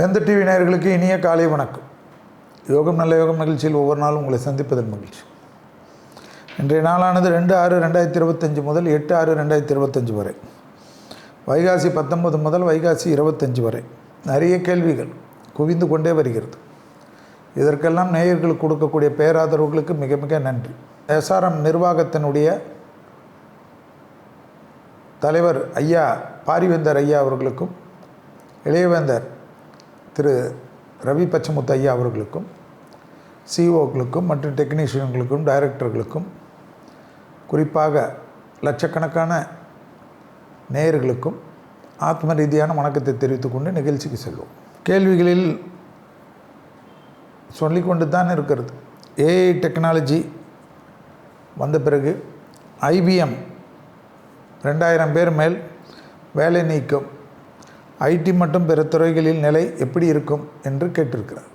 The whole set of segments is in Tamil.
வேந்த டிவி நேயர்களுக்கு இனிய காலை வணக்கம். யோகம் நல்ல யோகம் நிகழ்ச்சியில் ஒவ்வொரு நாளும் உங்களை சந்திப்பதன் மகிழ்ச்சி. இன்றைய நாளானது ரெண்டு ஆறு ரெண்டாயிரத்தி இருபத்தஞ்சி முதல் எட்டு ஆறு ரெண்டாயிரத்தி இருபத்தஞ்சி வரை. வைகாசி பத்தொன்பது முதல் வைகாசி இருபத்தஞ்சி வரை. நிறைய கேள்விகள் குவிந்து கொண்டே வருகிறது. இதற்கெல்லாம் நேயர்களுக்கு கொடுக்கக்கூடிய பேராதரவுகளுக்கு மிக மிக நன்றி. எஸ்ஆர்எம் நிர்வாகத்தினுடைய தலைவர் ஐயா பாரிவேந்தர் ஐயா அவர்களுக்கும் இளையவேந்தர் திரு ரவி பச்சமுத்து ஐயா அவர்களுக்கும் சிஓக்களுக்கும் மற்றும் டெக்னீஷியன்களுக்கும் டைரக்டர்களுக்கும் குறிப்பாக லட்சக்கணக்கான நேயர்களுக்கும் ஆத்ம ரீதியான வணக்கத்தை தெரிவித்துக்கொண்டு நிகழ்ச்சிக்கு செல்வோம். கேள்விகளில் சொல்லிக்கொண்டு தான் இருக்கிறது. ஏஐ டெக்னாலஜி வந்த பிறகு ஐபிஎம் ரெண்டாயிரம் பேர் மேல் வேலை நீக்கம் ஐடி மற்றும் பிற துறைகளில் நிலை எப்படி இருக்கும் என்று கேட்டிருக்கிறார்.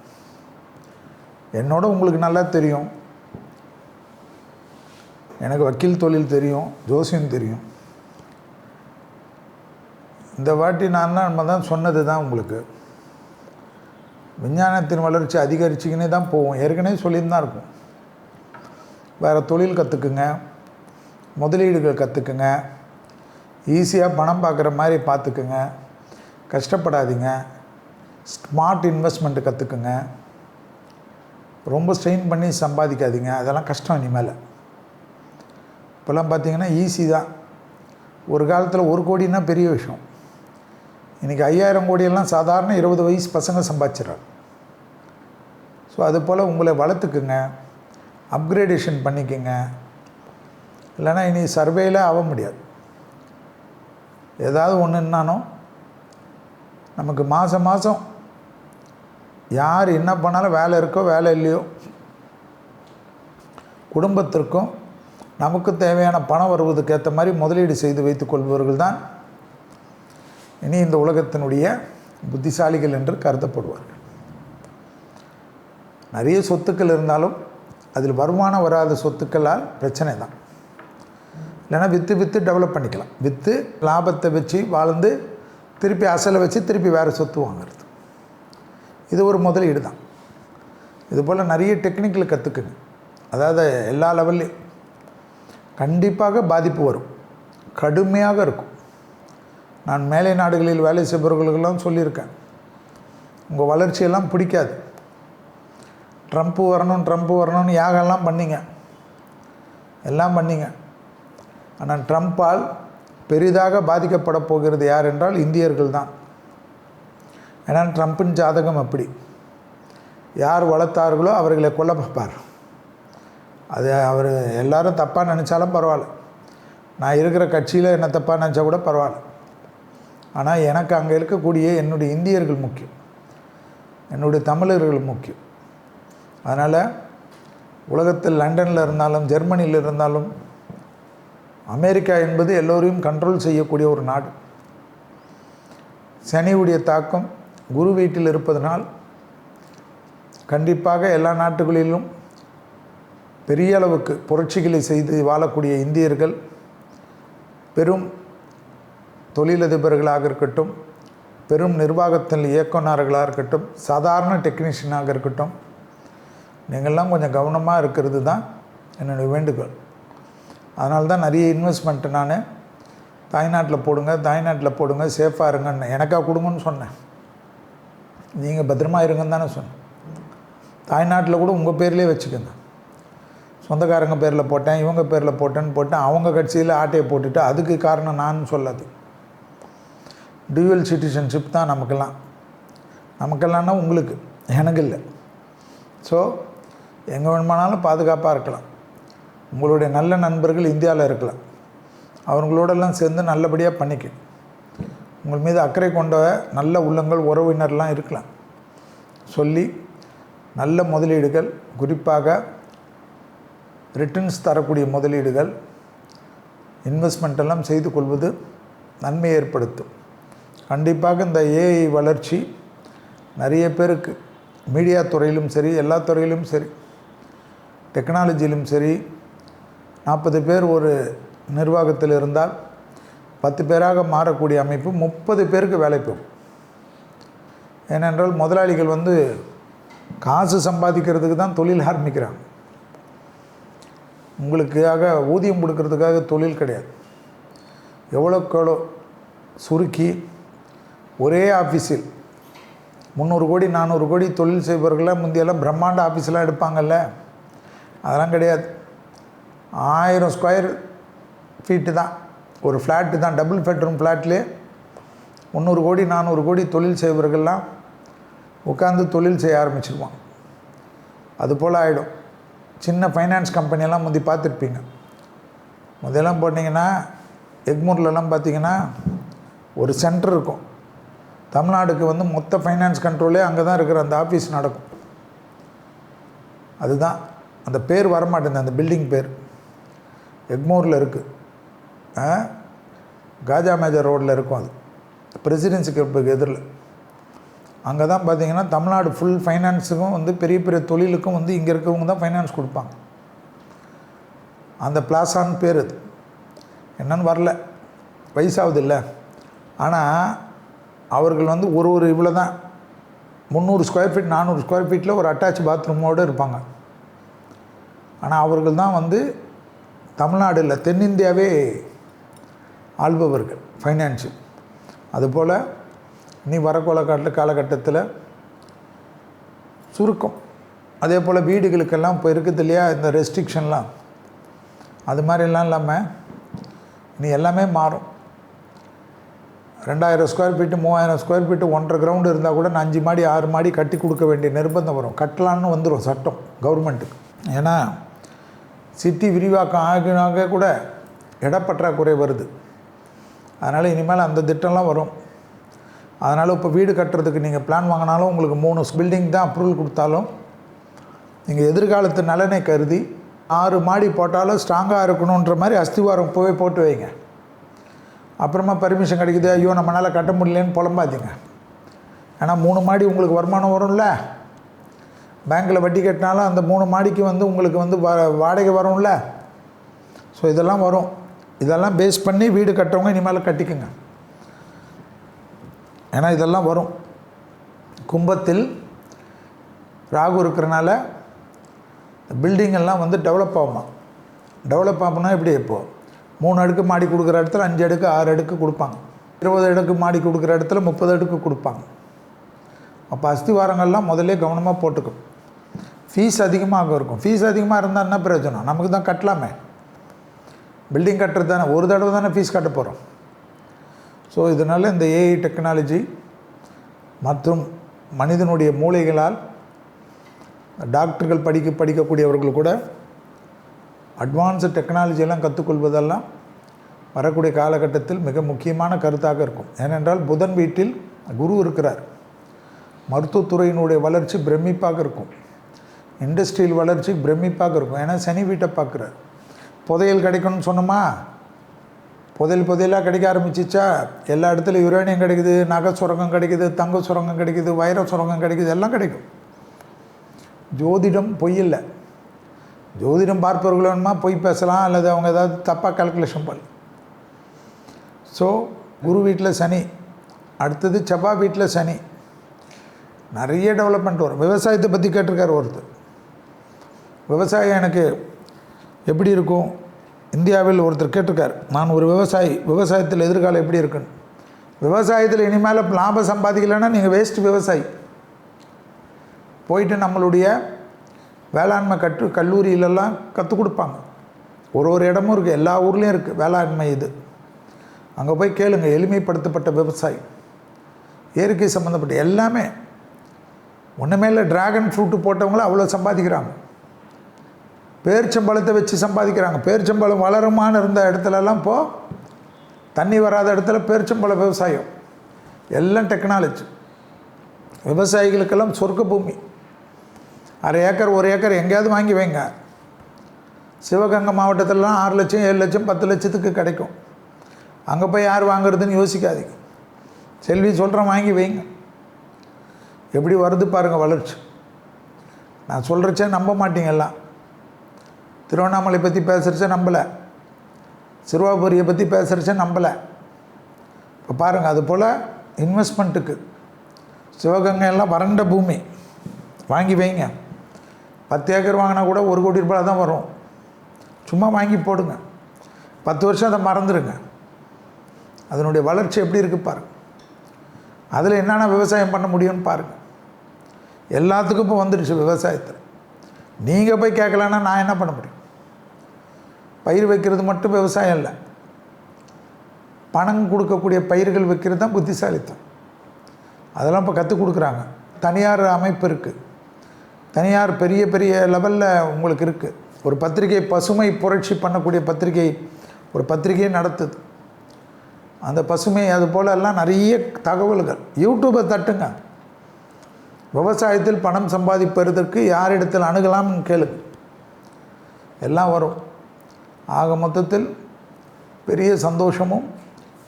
என்னோட உங்களுக்கு நல்லா தெரியும். எனக்கு வக்கீல் தொழில் தெரியும் ஜோசியம் தெரியும். இந்த வாட்டி நான் தான் நம்ம தான் சொன்னது தான் உங்களுக்கு. விஞ்ஞானத்தின் வளர்ச்சி அதிகரிச்சுக்கினே தான் போவோம். ஏற்கனவே சொல்லின்னு தான் இருக்கும். வேறு தொழில் கற்றுக்குங்க முதலீடுகள் கற்றுக்குங்க ஈஸியாக பணம் பார்க்குற மாதிரி பார்த்துக்குங்க. கஷ்டப்படாதீங்க. ஸ்மார்ட் இன்வெஸ்ட்மெண்ட்டு கற்றுக்குங்க ரொம்ப ஸ்ட்ரெயின் பண்ணி சம்பாதிக்காதீங்க. அதெல்லாம் கஷ்டம் இனிமேல். இப்போல்லாம் பார்த்தீங்கன்னா ஈஸி தான். ஒரு காலத்தில் ஒரு கோடின்னா பெரிய விஷயம். இன்றைக்கி ஐயாயிரம் கோடியெல்லாம் சாதாரண இருபது வயசு பசங்க சம்பாதிச்சிடறாங்க. ஸோ அது போல் உங்களை வளர்த்துக்குங்க. அப்கிரேடேஷன் பண்ணிக்கோங்க. இல்லைன்னா இனி சர்வேயில் ஆக முடியாது. ஏதாவது ஒன்றுன்னாலும் நமக்கு மாதம் மாதம் யார் என்ன பண்ணாலும் வேலை இருக்கோ வேலை இல்லையோ குடும்பத்திற்கும் நமக்கு தேவையான பணம் வருவதுக்கு ஏற்ற மாதிரி முதலீடு செய்து வைத்துக் கொள்பவர்கள் தான் இனி இந்த உலகத்தினுடைய புத்திசாலிகள் என்று கருதப்படுவார்கள். நிறைய சொத்துக்கள் இருந்தாலும் அதில் வருமானம் வராத சொத்துக்களால் பிரச்சனை தான். இல்லைன்னா விற்று விற்று டெவலப் பண்ணிக்கலாம். விற்று லாபத்தை வச்சு வாழ்ந்து திருப்பி அசலை வச்சு திருப்பி வேறு சொத்து வாங்கிறது. இது ஒரு முதலீடு தான். இது போல் நிறைய டெக்னிக்கில் கற்றுக்குங்க அதாவது எல்லா லெவல்லையும் கண்டிப்பாக பாதிப்பு வரும். கடுமையாக இருக்கும். நான் மேலை நாடுகளில் வேலை செய்பவர்களுக்கெல்லாம் சொல்லியிருக்கேன். உங்கள் வளர்ச்சியெல்லாம் பிடிக்காது. ட்ரம்ப்பு வரணும் ட்ரம்ப்பு வரணும்னு யாகெல்லாம் பண்ணிங்க. எல்லாம் பண்ணிங்க. ஆனால் ட்ரம்ப்பால் பெரிதாக பாதிக்கப்பட போகிறது யார் என்றால் இந்தியர்கள் தான் ஏன்னா ட்ரம்ப்பின் ஜாதகம் அப்படி. யார் வளர்த்தார்களோ அவர்களை கொல்ல பார்ப்பார். அது அவர் எல்லாரும் தப்பாக நினச்சாலும் பரவாயில்ல. நான் இருக்கிற கட்சியில் என்ன தப்பாக நினச்சா கூட பரவாயில்ல. ஆனால் எனக்கு அங்கே இருக்கக்கூடிய என்னுடைய இந்தியர்கள் முக்கியம். என்னுடைய தமிழர்கள் முக்கியம். அதனால் உலகத்தில் லண்டனில் இருந்தாலும் ஜெர்மனியில் இருந்தாலும் அமெரிக்கா என்பது எல்லோரையும் கண்ட்ரோல் செய்யக்கூடிய ஒரு நாடு. சனியுடைய தாக்கம் குரு வீட்டில் இருப்பதனால் கண்டிப்பாக எல்லா நாட்டுகளிலும் பெரிய அளவுக்கு புரட்சிகளை செய்து வாழக்கூடிய இந்தியர்கள் பெரும் தொழிலதிபர்களாக இருக்கட்டும் பெரும் நிர்வாகத்தில் இயக்குநர்களாக இருக்கட்டும் சாதாரண டெக்னீஷியனாக இருக்கட்டும் நீங்கள்லாம் கொஞ்சம் கவனமாக இருக்கிறது தான் என்னுடைய வேண்டுகோள். அதனால தான் நிறைய இன்வெஸ்ட்மெண்ட்டு நான் தாய்நாட்டில் போடுங்க தாய்நாட்டில் போடுங்க சேஃபாக இருங்கன்னு எனக்கா கொடுங்கன்னு சொன்னேன். நீங்கள் பத்திரமா இருங்கன்னு தானே சொன்னேன். தாய்நாட்டில் கூட உங்கள் பேர்லேயே வச்சுக்கோங்க. சொந்தக்காரங்க பேரில் போட்டேன் இவங்க பேரில் போட்டேன்னு போட்டேன் அவங்க கட்சியில் ஆட்டையை போட்டுட்டு அதுக்கு காரணம் நான் சொல்லாது. டியூவல் சிட்டிசன்ஷிப் தான் நமக்கெல்லாம். நமக்கெல்லாம்னா உங்களுக்கு எனக்கு இல்லை. ஸோ எங்கே வேணுமானாலும் பாதுகாப்பாக இருக்கலாம். உங்களுடைய நல்ல நண்பர்கள் இந்தியாவில் இருக்கலாம். அவங்களோடெல்லாம் சேர்ந்து நல்லபடியாக பண்ணிக்க. உங்கள் மீது அக்கறை கொண்ட நல்ல உள்ளங்கள் உறவினர்லாம் இருக்கலாம். சொல்லி நல்ல முதலீடுகள் குறிப்பாக ரிட்டர்ன்ஸ் தரக்கூடிய முதலீடுகள் இன்வெஸ்ட்மெண்ட் எல்லாம் செய்து கொள்வது நன்மை ஏற்படுத்தும். கண்டிப்பாக இந்த ஏஐ வளர்ச்சி நிறைய பேருக்கு மீடியா துறையிலும் சரி எல்லா துறையிலும் சரி டெக்னாலஜியிலும் சரி நாற்பது பேர் ஒரு நிர்வாகத்தில் இருந்தால் பத்து பேராக மாறக்கூடிய அமைப்பு முப்பது பேருக்கு வேலை போகும் ஏனென்றால் முதலாளிகள் வந்து காசு சம்பாதிக்கிறதுக்கு தான் தொழில் ஆரம்பிக்கிறாங்க. உங்களுக்காக ஊதியம் கொடுக்கறதுக்காக தொழில் கிடையாது. எவ்வளோக்கு எவ்வளோ சுருக்கி ஒரே ஆஃபீஸில் முந்நூறு கோடி நானூறு கோடி தொழில் செய்பவர்களாக முந்தையெல்லாம் பிரம்மாண்ட ஆஃபீஸ்லாம் எடுப்பாங்கல்ல? அதெல்லாம் கிடையாது. ஆயிரம் ஸ்கொயர் ஃபீட்டு தான். ஒரு ஃப்ளாட்டு தான். டபுள் பெட்ரூம் ஃப்ளாட்லேயே முந்நூறு கோடி நானூறு கோடி தொழில் செய்பவர்கள்லாம் உட்காந்து தொழில் செய்ய ஆரம்பிச்சிருவான் அது போல் ஆகிடும் சின்ன ஃபைனான்ஸ் கம்பெனியெல்லாம் முந்தி பார்த்துருப்பீங்க. முதலாம் போட்டிங்கன்னா எக்மூர்லலாம் பார்த்தீங்கன்னா ஒரு சென்டர் இருக்கும். தமிழ்நாடுக்கு வந்து மொத்த ஃபைனான்ஸ் கண்ட்ரோலே அங்கே தான் இருக்கிற அந்த ஆஃபீஸ் நடக்கும். அதுதான். அந்த பேர் வரமாட்டேங்குது. அந்த பில்டிங் பேர். எக்மோரில் இருக்குது காஜா மேஜர் ரோடில் இருக்கும் அது. பிரசிடென்சி கிளப்புக்கு எதிரில். அங்கே தான் பார்த்தீங்கன்னா தமிழ்நாடு ஃபுல் ஃபைனான்ஸுக்கும் வந்து பெரிய பெரிய தொழிலுக்கும் வந்து இங்கே இருக்கவங்க தான் ஃபைனான்ஸ் கொடுப்பாங்க. அந்த பிளாசான்னு பேர் அது. என்னன்னு வரல. வயசாகுது இல்லை. ஆனால் அவர்கள் வந்து ஒரு ஒரு இவ்வளோ தான். முந்நூறு ஸ்கொயர் ஃபீட் நானூறு ஸ்கொயர் ஃபீட்டில் ஒரு அட்டாச் பாத்ரூமோடு இருப்பாங்க. ஆனால் அவர்கள் தான் வந்து தமிழ்நாடு இல்லை தென்னிந்தியாவே ஆள்பவர்கள் ஃபைனான்ஷியல் அதுபோல் நீ வரக்கோல கால காலகட்டத்தில் சுருக்கம். அதே போல் வீடுகளுக்கெல்லாம் இப்போ இருக்குது இல்லையா இந்த ரெஸ்ட்ரிக்ஷன்லாம் அது மாதிரிலாம் இல்லாமல் இனி எல்லாமே மாறும். ரெண்டாயிரம் ஸ்கொயர் ஃபீட்டு மூவாயிரம் ஸ்கொயர் ஃபீட்டு ஒன்றரை கிரவுண்டு இருந்தால் கூட நான் அஞ்சு மாடி ஆறு மாடி கட்டி கொடுக்க வேண்டிய நிர்பந்தம் வரும். கட்டலான்னு வந்துடும் சட்டம் கவர்மெண்ட்டுக்கு ஏன்னா சிட்டி விரிவாக்கம் ஆகினாக கூட இடப்பற்றாக்குறை வருது. அதனால் இனிமேல் அந்த திட்டம்லாம் வரும். அதனால் இப்போ வீடு கட்டுறதுக்கு நீங்கள் பிளான் வாங்கினாலும் உங்களுக்கு மூணு பில்டிங் தான் அப்ரூவல் கொடுத்தாலும் நீங்கள் எதிர்காலத்து நலனை கருதி ஆறு மாடி போட்டாலும் ஸ்ட்ராங்காக இருக்கணுன்ற மாதிரி அஸ்திவாரம் இப்போவே போட்டு வைங்க. அப்புறமா பர்மிஷன் கிடைக்குது ஐயோ நம்மளால் கட்ட முடியலன்னு புலம்பாதீங்க. ஏன்னா மூணு மாடி உங்களுக்கு வருமானம் வரும்ல? பேங்க்கில் வட்டி கட்டினாலும் அந்த மூணு மாடிக்கு வந்து உங்களுக்கு வந்து வா வாடகை வரும்ல? ஸோ இதெல்லாம் வரும். இதெல்லாம் பேஸ் பண்ணி வீடு கட்டவங்க இனிமேல் கட்டிக்குங்க. ஏன்னா இதெல்லாம் வரும். கும்பத்தில் ராகு இருக்கிறனால பில்டிங் எல்லாம் வந்து டெவலப் ஆகுமா? டெவலப் ஆகும்னா எப்படி இப்போது மூணு அடுக்கு மாடி கொடுக்குற இடத்துல அஞ்சு அடுக்கு ஆறு அடுக்கு கொடுப்பாங்க. இருபது அடுக்கு மாடி கொடுக்குற இடத்துல முப்பது அடுக்கு கொடுப்பாங்க. அப்போ அஸ்திவாரங்கள்லாம் முதல்ல கவனமாக போட்டுக்கும் ஃபீஸ் அதிகமாக இருக்கும். ஃபீஸ் அதிகமாக இருந்தால் என்ன பிரயோஜனம்? நமக்கு தான் கட்டலாமே. பில்டிங் கட்டுறது தானே. ஒரு தடவை தானே ஃபீஸ் கட்ட போகிறோம் ஸோ இதனால் இந்த ஏஐ டெக்னாலஜி மற்றும் மனிதனுடைய மூளைகளால் டாக்டர்கள் படிக்க படிக்கக்கூடியவர்கள் கூட அட்வான்ஸு டெக்னாலஜியெல்லாம் கற்றுக்கொள்வதெல்லாம் வரக்கூடிய காலகட்டத்தில் மிக முக்கியமான கருத்தாக இருக்கும். ஏனென்றால் புதன் வீட்டில் குரு இருக்கிறார். மருத்துவத்துறையினுடைய வளர்ச்சி பிரமிப்பாக இருக்கும். இண்டஸ்ட்ரியல் வளர்ச்சி பிரமிப்பாக இருக்கும். ஏன்னா சனி வீட்டை பார்க்குறாரு. புதையல் கிடைக்கணும்னு சொன்னோமா? புதையல் புதையலாக கிடைக்க ஆரம்பிச்சிச்சா? எல்லா இடத்துலையும் யுரேனியம் கிடைக்குது நகை சுரங்கம் கிடைக்குது தங்க சுரங்கம் கிடைக்குது வைர சுரங்கம் கிடைக்குது எல்லாம் கிடைக்கும். ஜோதிடம் பொய் இல்லை. ஜோதிடம் பார்ப்பவர்கள் வேணுமா? பொய் பேசலாம் அல்லது அவங்க ஏதாவது தப்பாக கால்குலேஷன் பண்ணலாம். ஸோ குரு வீட்டில் சனி அடுத்தது செவ்வாய் வீட்டில் சனி. நிறைய டெவலப்மெண்ட் வரும். விவசாயத்தை பற்றி கேட்டிருக்காரு ஒருத்தர். விவசாயம் எனக்கு எப்படி இருக்கும்? இந்தியாவில் ஒருத்தர் கேட்டிருக்கார் நான் ஒரு விவசாயி விவசாயத்தில் எதிர்காலம் எப்படி இருக்குன்னு? விவசாயத்தில் இனிமேல் லாபம் சம்பாதிக்கலைன்னா நீங்கள் வேஸ்ட் விவசாயி. போயிட்டு நம்மளுடைய வேளாண்மை கற்று கல்லூரியிலெல்லாம் கற்றுக் கொடுப்பாங்க. ஒரு ஒரு இடமும் இருக்குது எல்லா ஊர்லேயும் இருக்குது வேளாண்மை இது. அங்கே போய் கேளுங்க எளிமைப்படுத்தப்பட்ட விவசாயி. இயற்கை சம்மந்தப்பட்ட எல்லாமே. ஒன்றுமே இல்லை ட்ராகன் ஃப்ரூட்டு போட்டவங்களும் அவ்வளோ சம்பாதிக்கிறாங்க. பேரிச்சம்பழத்தை வச்சு சம்பாதிக்கிறாங்க. பேரிச்சம்பழம் வளருமான்னு இருந்த இடத்துலலாம் இப்போது தண்ணி வராத இடத்துல பேரிச்சம்பழ விவசாயம். எல்லாம் டெக்னாலஜி விவசாயிகளுக்கெல்லாம் சொர்க்க பூமி. அரை ஏக்கர் ஒரு ஏக்கர் எங்கேயாவது வாங்கி வைங்க. சிவகங்கை மாவட்டத்திலலாம் ஆறு லட்சம் ஏழு லட்சம் பத்து லட்சத்துக்கு கிடைக்கும். அங்கே போய் யார் வாங்குறதுன்னு யோசிக்காதீங்க. செல்வி சொல்கிறேன் வாங்கி வைங்க. எப்படி வருது பாருங்கள் வளர்ச்சி. நான் சொல்கிறச்சே நம்ப மாட்டீங்க எல்லாம். திருவண்ணாமலை பற்றி பேசுகிறச்ச நம்பலை. சிறுவாபுரியை பற்றி பேசுகிறச்ச நம்பலை. இப்போ பாருங்கள் அது போல் இன்வெஸ்ட்மெண்ட்டுக்கு சிவகங்கை எல்லாம் வறண்ட பூமி. வாங்கி வைங்க. பத்து ஏக்கர் வாங்கினா கூட ஒரு கோடி ரூபாய் தான் வரும். சும்மா வாங்கி போடுங்க. பத்து வருஷம் அதை மறந்துடுங்க அதனுடைய வளர்ச்சி எப்படி இருக்குது பாருங்க. அதில் என்னென்ன விவசாயம் பண்ண முடியும்னு பாருங்கள் எல்லாத்துக்கும் இப்போ வந்துடுச்சு விவசாயத்தில். நீங்கள் போய் கேட்கலன்னா நான் என்ன பண்ண முடியும்? பயிர் வைக்கிறது மட்டும் விவசாயம் இல்லை. பணம் கொடுக்கக்கூடிய பயிர்கள் வைக்கிறது தான் புத்திசாலித்தம். அதெல்லாம் இப்போ கற்றுக் கொடுக்குறாங்க. தனியார் அமைப்பு இருக்குது தனியார் பெரிய பெரிய லெவலில் உங்களுக்கு இருக்குது ஒரு பத்திரிகை பசுமை புரட்சி பண்ணக்கூடிய பத்திரிகை ஒரு பத்திரிகையை நடத்துது. அந்த பசுமை அது போலெல்லாம் நிறைய தகவல்கள். யூடியூப்பை தட்டுங்க. விவசாயத்தில் பணம் சம்பாதிப்பதற்கு யாரிடத்தில் அணுகலாம்னு கேளுங்க எல்லாம் வரும். ஆக மொத்தத்தில் பெரிய சந்தோஷமும்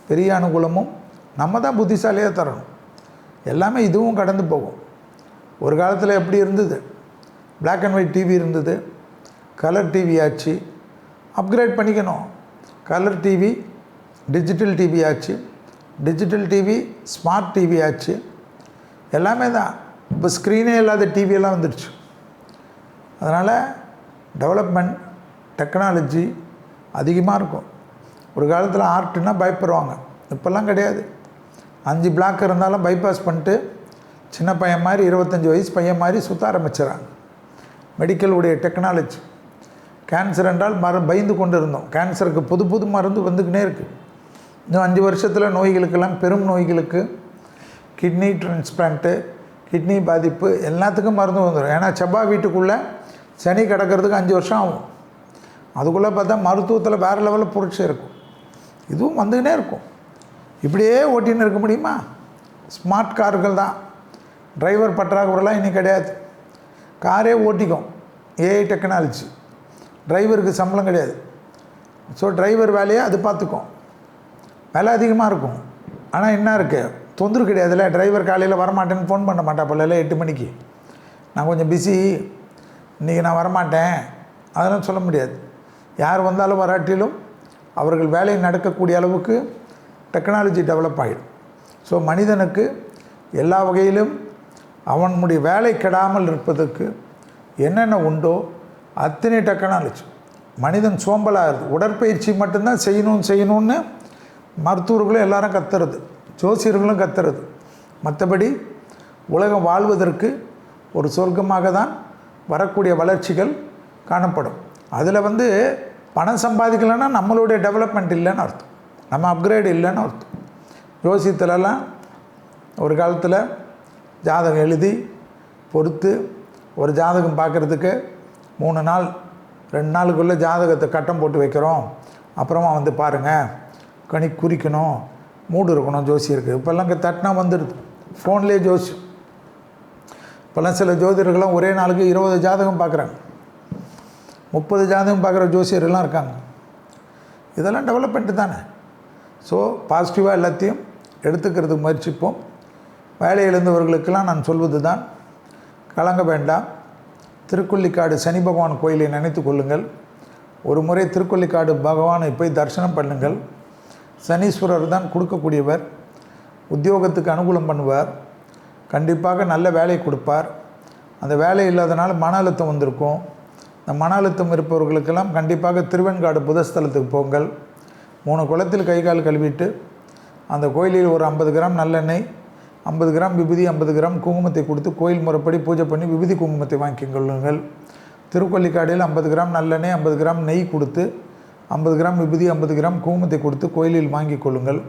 பெரிய அனுகூலமும் நம்ம தான் புத்திசாலியாக தரணும். எல்லாமே இதுவும் கடந்து போகும். ஒரு காலத்தில் எப்படி இருந்தது? பிளாக் அண்ட் ஒயிட் டிவி இருந்தது. கலர் டிவி ஆச்சு. அப்கிரேட் பண்ணிக்கணும். கலர் டிவி டிஜிட்டல் டிவி ஆச்சு. டிஜிட்டல் டிவி ஸ்மார்ட் டிவி ஆச்சு. எல்லாமே தான். இப்போ ஸ்க்ரீனே இல்லாத டிவியெல்லாம் வந்துடுச்சு. அதனால் டெவலப்மெண்ட் டெக்னாலஜி அதிகமாக இருக்கும். ஒரு காலத்தில் ஆர்ட்னா பயப்படுவாங்க. இப்போல்லாம் கிடையாது. அஞ்சு பிளாக் இருந்தாலும் பைபாஸ் பண்ணிட்டு சின்ன பையன் மாதிரி இருபத்தஞ்சி வயசு பையன் மாதிரி சுற்ற ஆரம்பிச்சிடறாங்க. மெடிக்கலுடைய டெக்னாலஜி கேன்சர் என்றால் மர பயந்து கொண்டு இருந்தோம் கேன்சருக்கு புது புது மருந்து வந்துக்கினே இருக்குது இன்னும் அஞ்சு வருஷத்தில் நோய்களுக்கெல்லாம் பெரும் நோய்களுக்கு கிட்னி டிரான்ஸ்பிளான்ட்டு கிட்னி பாதிப்பு எல்லாத்துக்கும் மருந்து வந்துடும். ஏன்னா செவ்வாய் வீட்டுக்குள்ளே சனி கிடக்கிறதுக்கு அஞ்சு வருஷம் ஆகும். அதுக்குள்ளே பார்த்தா மருத்துவத்தில் வேறு லெவலில் புரட்சி இருக்கும். இதுவும் வந்துக்கினே இருக்கும். இப்படியே ஓட்டின்னு இருக்க முடியுமா? ஸ்மார்ட் கார்கள் தான். டிரைவர் பற்றாக்குறைலாம் இன்றைக்கி கிடையாது. காரே ஓட்டிக்கும். ஏஐ டெக்னாலஜி டிரைவருக்கு சம்பளம் கிடையாது. ஸோ டிரைவர் வேலையை அது பார்த்துக்கும். விலை அதிகமாக இருக்கும். ஆனால் என்ன இருக்குது தொந்தரவு கிடையாதுல்ல? டிரைவர் காலையில் வரமாட்டேன்னு ஃபோன் பண்ண மாட்டா பிள்ளைல எட்டு மணிக்கு. நான் கொஞ்சம் பிஸி இன்றைக்கி நான் வரமாட்டேன். அதெல்லாம் சொல்ல முடியாது. யார் வந்தாலும் வராட்டிலும் அவர்கள் வேலை நடக்கக்கூடிய அளவுக்கு டெக்னாலஜி டெவலப் ஆகிடும் ஸோ மனிதனுக்கு எல்லா வகையிலும் அவனுடைய வேலை கெடாமல் இருப்பதற்கு என்னென்ன உண்டோ அத்தனை டெக்னாலஜி மனிதன் சோம்பலாகிறது உடற்பயிற்சி மட்டும்தான் செய்யணும் செய்யணும்னு மருத்துவர்களும் எல்லாரும் கத்துறது. ஜோசியர்களும் கத்துறது. மற்றபடி உலகம் வாழ்வதற்கு ஒரு சொர்க்கமாக தான் வரக்கூடிய வளர்ச்சிகள் காணப்படும். அதில் வந்து பணம் சம்பாதிக்கலைன்னா நம்மளுடைய டெவலப்மெண்ட் இல்லைன்னு அர்த்தம். நம்ம அப்கிரேடு இல்லைன்னு அர்த்தம். ஜோசியத்துலலாம் ஒரு காலத்தில் ஜாதகம் எழுதி பொறுத்து ஒரு ஜாதகம் பார்க்குறதுக்கு மூணு நாள் ரெண்டு நாளுக்குள்ளே ஜாதகத்தை கட்டம் போட்டு வைக்கிறோம். அப்புறமா வந்து பாருங்கள் கணி குறிக்கணும் மூடு இருக்கணும் ஜோசியருக்கு இப்போல்லாம் இங்கே தட்டினா வந்துடுது. ஃபோன்லேயே ஜோசி. இப்போல்லாம் சில ஜோதிடர்கள்லாம் ஒரே நாளுக்கு இருபது ஜாதகம் பார்க்குறாங்க முப்பது ஜாதகம் பார்க்குற ஜோசியர்கள்லாம் இருக்காங்க. இதெல்லாம் டெவலப்மெண்ட்டு தானே. ஸோ பாசிட்டிவாக எல்லாத்தையும் எடுத்துக்கிறதுக்கு முயற்சிப்போம். வேலை இழந்தவர்களுக்கெல்லாம் நான் சொல்வது தான் கலங்க வேண்டாம். திருக்கொல்லிக்காடு சனி பகவான் கோயிலை நினைத்து கொள்ளுங்கள். ஒரு முறை திருக்கொல்லிக்காடு பகவானை போய் தரிசனம் பண்ணுங்கள். சனீஸ்வரர் தான் கொடுக்கக்கூடியவர் உத்தியோகத்துக்கு அனுகூலம் பண்ணுவார் கண்டிப்பாக நல்ல வேலை கொடுப்பார். அந்த வேலை இல்லாதனால மன அழுத்தம் வந்திருக்கும். இந்த மன அழுத்தம் இருப்பவர்களுக்கெல்லாம் கண்டிப்பாக திருவெண்காடு புதஸ்தலத்துக்கு போங்கள். மூணு குளத்தில் கை கால் கழுவிட்டு அந்த கோயிலில் ஒரு ஐம்பது கிராம் நல்லெண்ணெய் ஐம்பது கிராம் விபூதி ஐம்பது கிராம் குங்குமத்தை கொடுத்து கோயில் முறைப்படி பூஜை பண்ணி விபூதி குங்குமத்தை வாங்கிக் கொள்ளுங்கள் ஐம்பது கிராம் நல்லெண்ணெய் ஐம்பது கிராம் நெய் கொடுத்து ஐம்பது கிராம் விபூதி ஐம்பது கிராம் குங்குமத்தை கொடுத்து கோயிலில் வாங்கி கொள்ளுங்கள்.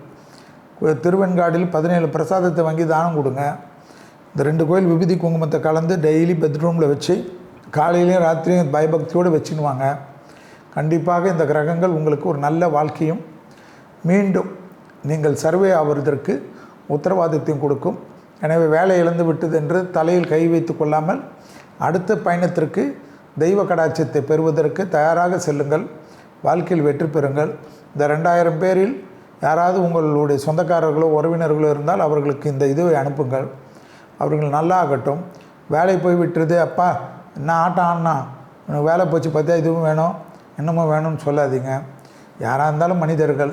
திருவெண்காடில் பதினேழு பிரசாதத்தை வாங்கி தானம் கொடுங்க. இந்த ரெண்டு கோயில் விபூதி குங்குமத்தை கலந்து டெய்லி பெட்ரூமில் வச்சு காலையிலையும் ராத்திரியும் பயபக்தியோடு வச்சுன்னு வாங்க கண்டிப்பாக இந்த கிரகங்கள் உங்களுக்கு ஒரு நல்ல வாழ்க்கையும் மீண்டும் நீங்கள் சர்வே ஆவதற்கு உத்தரவாதத்தையும் கொடுக்கும். எனவே வேலை இழந்து விட்டது என்று தலையில் கை வைத்து கொள்ளாமல் அடுத்த பயணத்திற்கு தெய்வ கடாட்சத்தை பெறுவதற்கு தயாராக செல்லுங்கள். வாழ்க்கையில் வெற்றி பெறுங்கள். இந்த ரெண்டாயிரம் பேரில் யாராவது உங்களுடைய சொந்தக்காரர்களோ உறவினர்களோ இருந்தால் அவர்களுக்கு இந்த இதுவை அனுப்புங்கள். அவர்கள் நல்லா ஆகட்டும் வேலை போய் விட்டுருது அப்பா என்ன ஆட்டம் ஆனா உனக்கு வேலை போச்சு பார்த்தா இதுவும் வேணும் இன்னமும் வேணும்னு சொல்லாதீங்க. யாராக இருந்தாலும் மனிதர்கள்.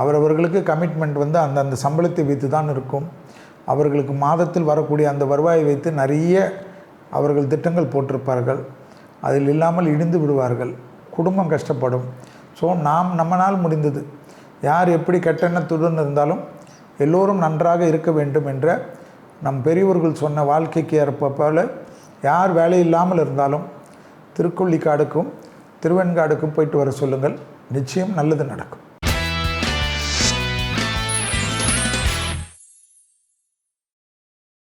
அவரவர்களுக்கு கமிட்மெண்ட் வந்து அந்தந்த சம்பளத்தை வைத்து தான் இருக்கும். அவர்களுக்கு மாதத்தில் வரக்கூடிய அந்த வருவாயை வைத்து நிறைய அவர்கள் திட்டங்கள் போட்டிருப்பார்கள். அதில் இல்லாமல் இடிந்து விடுவார்கள். குடும்பம் கஷ்டப்படும். ஸோ நாம் நம்மனால் முடிந்தது. யார் எப்படி கெட்டெண்ணத்துடன் இருந்தாலும் எல்லோரும் நன்றாக இருக்க வேண்டும் என்ற நம் பெரியவர்கள் சொன்ன வாழ்க்கைக்கு ஏற்ப போல யார் வேலை இல்லாமல் இருந்தாலும் திருக்கொள்ளிக்காடுக்கும் திருவெண்காடுக்கும் போயிட்டு வர சொல்லுங்கள். நிச்சயம் நல்லது நடக்கும்.